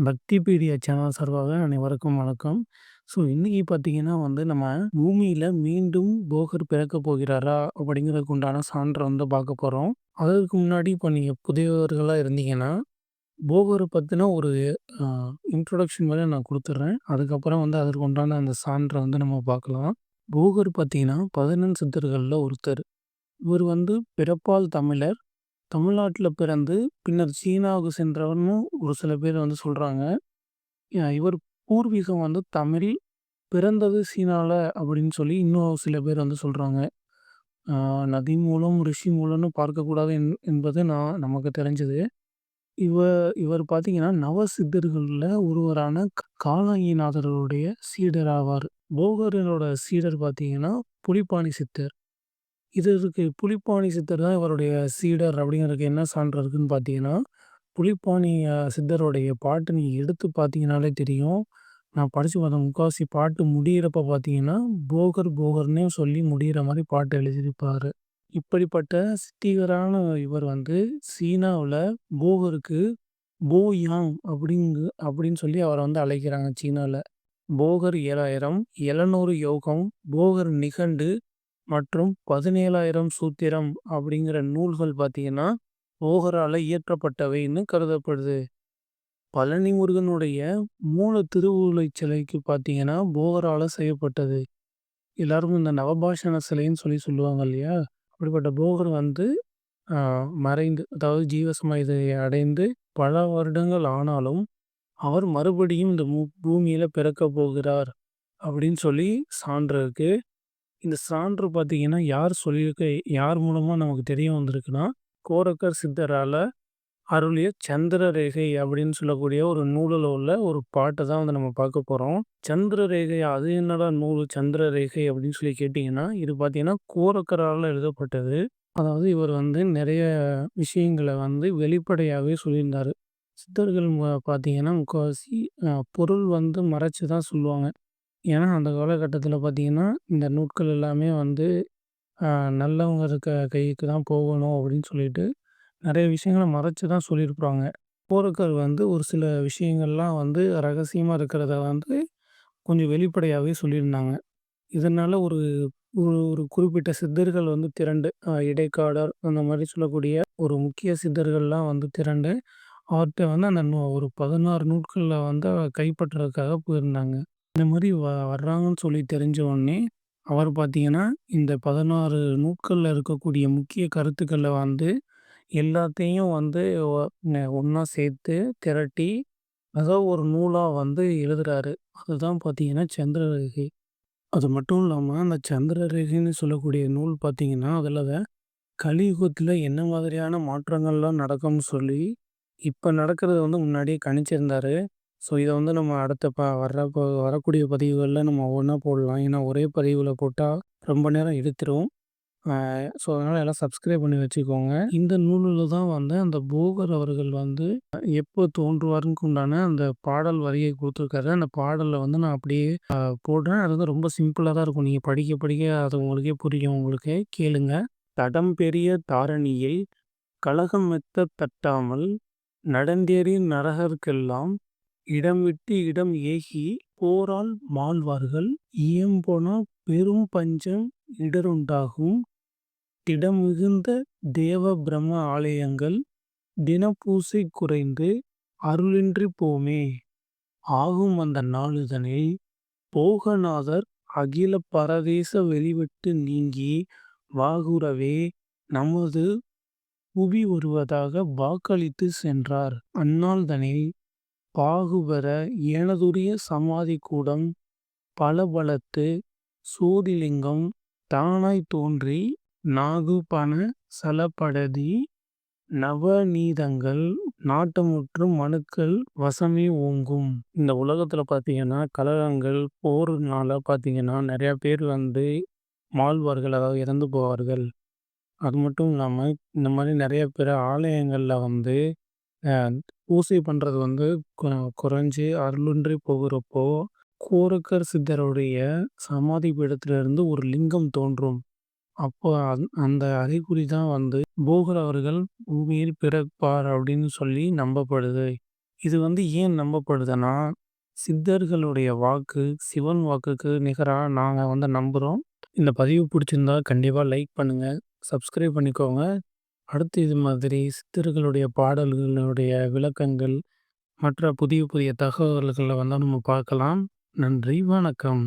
பக்தி பீடியா சேனல் சார்பாக அனைவருக்கும் வணக்கம். ஸோ இன்றைக்கி பார்த்தீங்கன்னா வந்து நம்ம பூமியில் மீண்டும் போகர் பிறக்கப் போகிறாரா? அப்படிங்கிறதுக்கு உண்டான சான்றை வந்து பார்க்க போகிறோம் அதற்கு முன்னாடி இப்போ நீங்கள் புதியவர்களாக இருந்தீங்கன்னா, போகர் பற்றின ஒரு இன்ட்ரொடக்ஷன் இன்ட்ரோடக்ஷன் நான் கொடுத்துட்றேன் அதுக்கப்புறம் வந்து அதற்கு உண்டான அந்த சான்றை வந்து நம்ம பார்க்கலாம். போகர் பார்த்தீங்கன்னா, பதினெண் சித்தர்களில் ஒருத்தர். இவர் வந்து பிறப்பால் தமிழர். தமிழ்நாட்டில் பிறந்து, பின்னர் சீனாவுக்கு சென்றவர்னு ஒரு சில பேர் வந்து சொல்கிறாங்க இவர் பூர்வீகம் வந்து தமிழ், பிறந்தது சீனாவில் அப்படின்னு சொல்லி இன்னும் சில பேர் வந்து சொல்கிறாங்க நதி மூலம், ரிஷி மூலம்னு பார்க்கக்கூடாது என் என்பது நான் நமக்கு தெரிஞ்சது. இவ இவர் பார்த்தீங்கன்னா, நவ சித்தர்களில் ஒருவரான க காலாங்கிநாதருடைய சீடர் ஆவார். போகரனோட சீடர் பார்த்தீங்கன்னா, புலிப்பாணி சித்தர். இதற்கு புலிப்பாணி சித்தர் தான் இவருடைய சீடர் அப்படிங்கிறதுக்கு என்ன சான்று இருக்குன்னு பார்த்தீங்கன்னா, புலிப்பாணி சித்தருடைய பாட்டு நீ எடுத்து பார்த்தீங்கனாலே தெரியும். நான் படித்து பார்த்தேன். முக்காவாசி பாட்டு முடியிறப்ப பார்த்தீங்கன்னா, போகர் போகர்னே சொல்லி முடியிற மாதிரி பாட்டு எழுதியிருப்பார் இப்படிப்பட்ட சித்திகரான இவர் வந்து சீனாவில் போகருக்கு போ யாங் அப்படிங்கு அப்படின்னு சொல்லி அவரை வந்து அழைக்கிறாங்க சீனாவில் போகர் 7000, 700 யோகம், போகர் நிகண்டு மற்றும் 17,000 சூத்திரம் அப்படிங்கிற நூல்கள் பார்த்தீங்கன்னா, போகரால இயற்றப்பட்டவைன்னு கருதப்படுது. பழனி முருகனுடைய மூல திருவுருளை சிலைக்கு பார்த்தீங்கன்னா, போகரால செய்யப்பட்டது. எல்லாரும் இந்த நவபாஷண சிலைன்னு சொல்லி சொல்லுவாங்க இல்லையா? அப்படிப்பட்ட போகர் வந்து மறைந்து அதாவது ஜீவசமாதி அடைந்து பல வருடங்கள் ஆனாலும், அவர் மறுபடியும் இந்த பூமியில் பூமியில பிறக்கப் போகிறார் அப்படின்னு சொல்லி சான்று இருக்கு. இந்த சான்று பார்த்தீங்கன்னா, யார் சொல்லியிருக்க யார் மூலமாக நமக்கு தெரிய வந்திருக்குன்னா, கோரக்கர் சித்தரால் அருளிய சந்திர ரேகை அப்படின்னு சொல்லக்கூடிய ஒரு நூலில் உள்ள ஒரு பாட்டை தான் வந்து நம்ம பார்க்க போகிறோம் சந்திர ரேகை அது என்னடா நூலு சந்திர ரேகை அப்படின்னு சொல்லி கேட்டிங்கன்னா இது பார்த்தீங்கன்னா, கோரக்கரால் எழுதப்பட்டது. அதாவது இவர் வந்து நிறைய விஷயங்களை வந்து வெளிப்படையாகவே சொல்லியிருந்தார் சித்தர்கள் பார்த்தீங்கன்னா, முக்கால்வாசி பொருள் வந்து மறைச்சு தான் சொல்லுவாங்க. ஏன்னா, அந்த காலகட்டத்தில பார்த்தீங்கன்னா, இந்த நூட்கள் எல்லாமே வந்து அ நல்லவங்க இருக்க கைக்கு தான் போகணும் அப்படின்னு சொல்லிட்டு, நெறைய விஷயங்கள மறைச்சு தான் சொல்லியிருப்பாங்க. கோரக்கர் வந்து ஒரு சில விஷயங்கள்லாம் வந்து ரகசியமா இருக்கிறத வந்து கொஞ்சம் வெளிப்படையாவே சொல்லியிருந்தாங்க. இதனால ஒரு ஒரு ஒரு குறிப்பிட்ட சித்தர்கள் வந்து திரண்டு அ இடைக்காடர் அந்த மாரி சொல்லக்கூடிய ஒரு முக்கிய சித்தர்கள்லாம் வந்து திரண்டு, அவர்ட்ட வந்து அந்த நூ ஒரு 16 நூட்கள வந்து கைப்பற்றுறதுக்காக போயிருந்தாங்க. இந்த மாரி வ வர்றாங்கன்னு சொல்லி தெரிஞ்ச உடனே, அவர் பார்த்தீங்கன்னா, இந்த 16 நூட்கள்ல இருக்கக்கூடிய முக்கிய கருத்துக்கள வந்து எல்லாத்தையும் வந்து ஒ ந ஒண்ணா சேர்த்து திரட்டி, அத ஒரு நூலா வந்து எழுதுறாரு. அதுதான் பார்த்தீங்கன்னா, சந்திரரேகை அது மட்டும் இல்லாம அந்த சந்திரரேகைன்னு சொல்லக்கூடிய நூல் பார்த்தீங்கன்னா, தான் கலியுகத்தில என்ன மாதிரியான மாற்றங்கள்லாம் நடக்கும்னு சொல்லி, இப்ப நடக்கிறத வந்து முன்னாடியே கணிச்சிருந்தாரு. ஸோ, இதை வந்து நம்ம அடுத்த ப வர்றப்ப வரக்கூடிய பதிவுகளில் நம்ம ஒவ்வொன்றா போடலாம். ஏன்னா, ஒரே பதிவில் போட்டால் ரொம்ப நேரம் எடுத்துரும் ஸோ, அதனால் எல்லாம் சப்ஸ்கிரைப் பண்ணி வச்சுக்கோங்க. இந்த நூலில் தான் வந்து அந்த போகர் அவர்கள் வந்து எப்போ தோன்றுவார்ன்னு உண்டான அந்த பாடல் வரியை கொடுத்துருக்காரு அந்த பாடலில் வந்து நான் அப்படியே போடுறேன். அது வந்து ரொம்ப சிம்பிளாக தான் இருக்கும். நீங்கள் படிக்க படிக்க அது உங்களுக்கே புரியும் உங்களுக்கு. கேளுங்க. "தடம் பெரிய தாரணியை கழகம் மெத்த தட்டாமல், நடந்தேறி நரகர்க்கெல்லாம் இடம் விட்டு இடம் ஏகி, போரால் மாள்வார்கள். இயம்பொனா பெரும் பஞ்சம் இடருண்டாகும். திடமிகுந்த தேவ பிரம ஆலயங்கள் தினப்பூசை குறைந்து, அருளின்றிப் போமே. ஆகும் அந்த நாளுதனில், போகநாதர் அகில பரதேச வெளிவிட்டு நீங்கி, வாகுரவே நமது புவி வருவதாக வாக்களித்துச் சென்றார். அந்நாள்தனில் பாகுபெற எனதுரிய சமாதி கூடம் பலபலத்து, சோதிலிங்கம் தானாய்த் தோன்றி, நாகுபண சலபடதி நவநீதங்கள் நாட்டமுற்று மனுக்கள் வசமே ஓங்கும்." இந்த உலகத்தில் பார்த்தீங்கன்னா, கலகங்கள், போர்னால பார்த்தீங்கன்னா, நிறையா பேர் வந்து மாள்வார்கள். அதாவது இறந்து போவார்கள். அது மட்டும் இல்லாம, இந்த மாதிரி நிறைய பேர் ஆலயங்கள்ல வந்து பூசை பண்ணுறது வந்து கொ குறைஞ்சு அருளின்றி போகிறப்போ கோரக்கர் சித்தருடைய சமாதி பீடத்திலிருந்து ஒரு லிங்கம் தோன்றும். அப்போ அந் அந்த அறிகுறி தான் வந்து போகர் அவர்கள் பூமியில் பிறப்பார் அப்படின்னு சொல்லி நம்பப்படுது. இது வந்து ஏன் நம்பப்படுதுன்னா, சித்தர்களுடைய வாக்கு, சிவன் வாக்குக்கு நிகராக நாங்கள் வந்து நம்புகிறோம் இந்த பதிவு பிடிச்சிருந்தா கண்டிப்பாக லைக் பண்ணுங்கள் சப்ஸ்கிரைப் பண்ணிக்கோங்க. அடுத்து இது மாதிரி சித்தர்களுடைய பாடல்களுடைய விளக்கங்கள், மற்ற புதிய புதிய தகவல்களை வந்து நம்ம பார்க்கலாம். நன்றி, வணக்கம்.